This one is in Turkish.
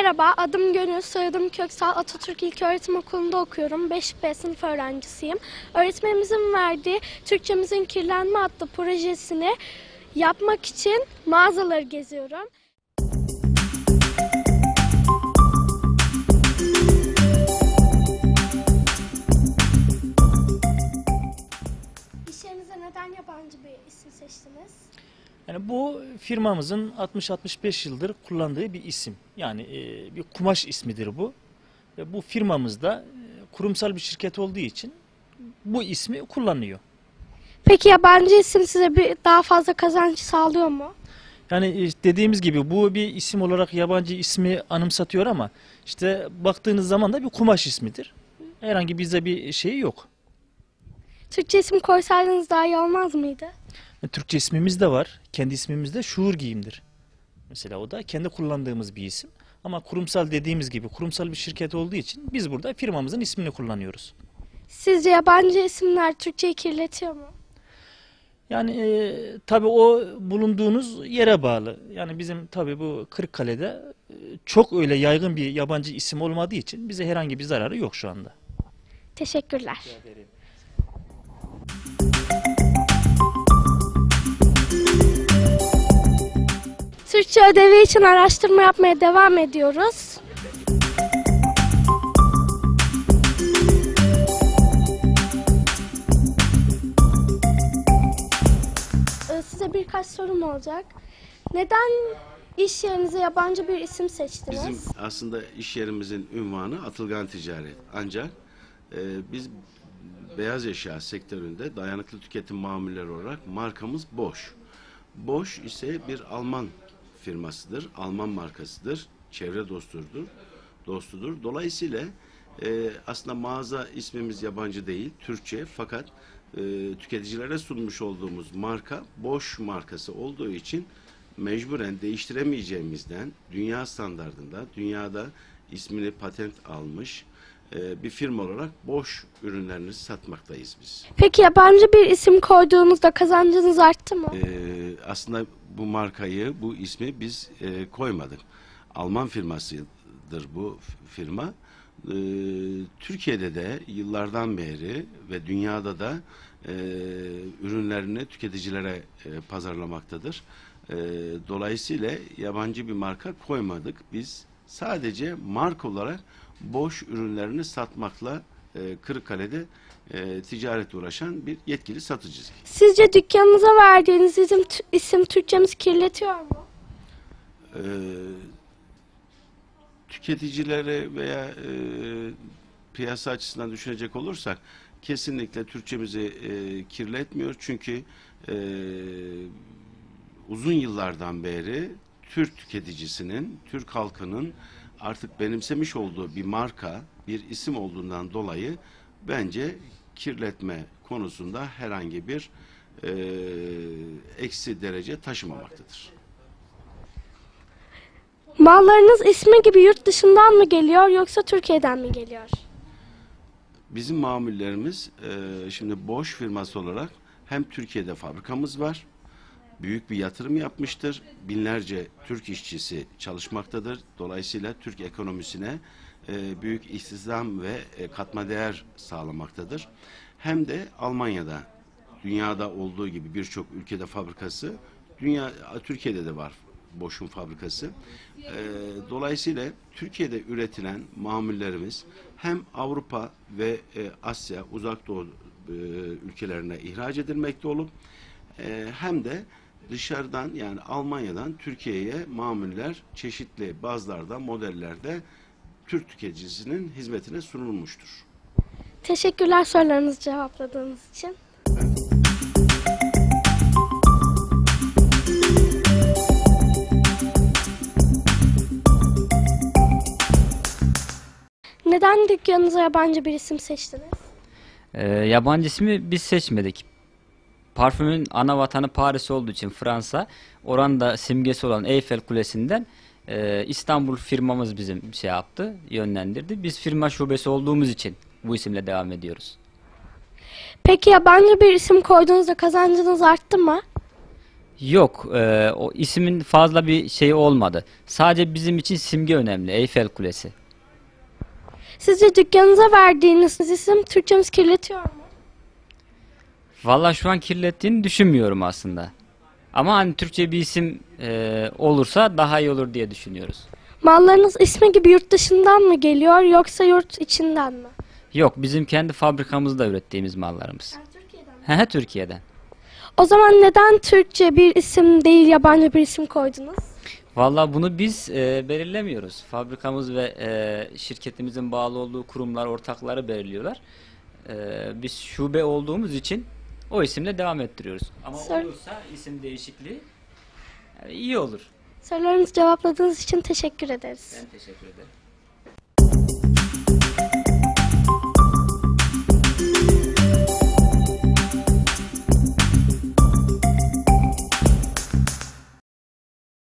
Merhaba, adım Gönül, soyadım Köksal. Atatürk İlköğretim Okulu'nda okuyorum. 5B sınıf öğrencisiyim. Öğretmenimizin verdiği Türkçemizin Kirlenme adlı projesini yapmak için mağazaları geziyorum. İş yerinize neden yabancı bir isim seçtiniz? Yani bu firmamızın 60-65 yıldır kullandığı bir isim. Yani e, bir kumaş ismidir bu. Ve bu firmamızda e, kurumsal bir şirket olduğu için bu ismi kullanıyor. Peki yabancı isim size bir daha fazla kazanç sağlıyor mu? Yani e, dediğimiz gibi bu bir isim olarak yabancı ismi anımsatıyor ama işte baktığınız zaman da bir kumaş ismidir. Herhangi bize bir şeyi yok. Türkçe isim koysaydınız daha iyi olmaz mıydı? Türkçe ismimiz de var. Kendi ismimiz de Şuur Giyim'dir. Mesela o da kendi kullandığımız bir isim. Ama kurumsal dediğimiz gibi kurumsal bir şirket olduğu için biz burada firmamızın ismini kullanıyoruz. Sizce yabancı isimler Türkçeyi kirletiyor mu? Yani e, tabii o bulunduğunuz yere bağlı. Yani bizim tabii bu Kırıkkale'de e, çok öyle yaygın bir yabancı isim olmadığı için bize herhangi bir zararı yok şu anda. Teşekkürler. Türkçe ödevi için araştırma yapmaya devam ediyoruz. Ee, Size birkaç sorum olacak. Neden iş yerinize yabancı bir isim seçtiniz? Bizim aslında iş yerimizin ünvanı Atılgan Ticaret. Ancak e, biz beyaz eşya sektöründe dayanıklı tüketim mamulleri olarak markamız Bosch. Bosch ise bir Alman firmasıdır, Alman markasıdır, çevre dostudur, dostudur. Dolayısıyla e, aslında mağaza ismimiz yabancı değil, Türkçe fakat e, tüketicilere sunmuş olduğumuz marka Bosch markası olduğu için mecburen değiştiremeyeceğimizden dünya standardında, dünyada ismini patent almış e, bir firma olarak Bosch ürünlerini satmaktayız biz. Peki yabancı bir isim koyduğunuzda kazancınız arttı mı? Ee, aslında bu markayı, bu ismi biz e, koymadık. Alman firmasıdır bu firma. Ee, Türkiye'de de yıllardan beri ve dünyada da e, ürünlerini tüketicilere e, pazarlamaktadır. E, dolayısıyla yabancı bir marka koymadık. Biz sadece marka olarak boş ürünlerini satmakla e, Kırıkkale'de e, ticaretle uğraşan bir yetkili satıcıyız. Sizce dükkanınıza verdiğiniz isim, isim Türkçemizi kirletiyor mu? e, tüketicilere veya e, piyasa açısından düşünecek olursak kesinlikle Türkçemizi e, kirletmiyor. Çünkü e, uzun yıllardan beri Türk tüketicisinin, Türk halkının artık benimsemiş olduğu bir marka, bir isim olduğundan dolayı bence kirletme konusunda herhangi bir e, eksi derece taşımamaktadır. Mallarınız ismi gibi yurt dışından mı geliyor yoksa Türkiye'den mi geliyor? Bizim mamullerimiz e, şimdi Bosch firması olarak hem Türkiye'de fabrikamız var. Büyük bir yatırım yapmıştır. Binlerce Türk işçisi çalışmaktadır. Dolayısıyla Türk ekonomisine e, büyük istihdam ve e, katma değer sağlamaktadır. Hem de Almanya'da dünyada olduğu gibi birçok ülkede fabrikası dünya Türkiye'de de var Bosch'un fabrikası. Ee, dolayısıyla Türkiye'de üretilen mamullerimiz hem Avrupa ve e, Asya, Uzak Doğu e, ülkelerine ihraç edilmekte olup e, hem de dışarıdan yani Almanya'dan Türkiye'ye mamuller çeşitli bazılarda modellerde Türk tüketicisinin hizmetine sunulmuştur. Teşekkürler sorularınızı cevapladığınız için. Neden dükkanınıza yabancı bir isim seçtiniz? Ee, yabancı ismi biz seçmedik. Parfümün ana vatanı Paris olduğu için Fransa, oranın da simgesi olan Eyfel Kulesi'nden e, İstanbul firmamız bizim şey yaptı, yönlendirdi. Biz firma şubesi olduğumuz için bu isimle devam ediyoruz. Peki yabancı bir isim koyduğunuzda kazancınız arttı mı? Yok, e, o ismin fazla bir şeyi olmadı. Sadece bizim için simge önemli, Eyfel Kulesi. Sizce dükkanınıza verdiğiniz isim Türkçemizi kirletiyor mu? Valla şu an kirlettiğini düşünmüyorum aslında. Ama hani Türkçe bir isim e, olursa daha iyi olur diye düşünüyoruz. Mallarınız ismi gibi yurt dışından mı geliyor yoksa yurt içinden mi? Yok, bizim kendi fabrikamızda ürettiğimiz mallarımız. He, Türkiye'den. O zaman neden Türkçe bir isim değil yabancı bir isim koydunuz? Valla bunu biz e, belirlemiyoruz. Fabrikamız ve e, şirketimizin bağlı olduğu kurumlar, ortakları belirliyorlar. E, biz şube olduğumuz için o isimle devam ettiriyoruz. Ama Sor- olursa isim değişikliği e, iyi olur. Sorularınızı cevapladığınız için teşekkür ederiz. Ben teşekkür ederim.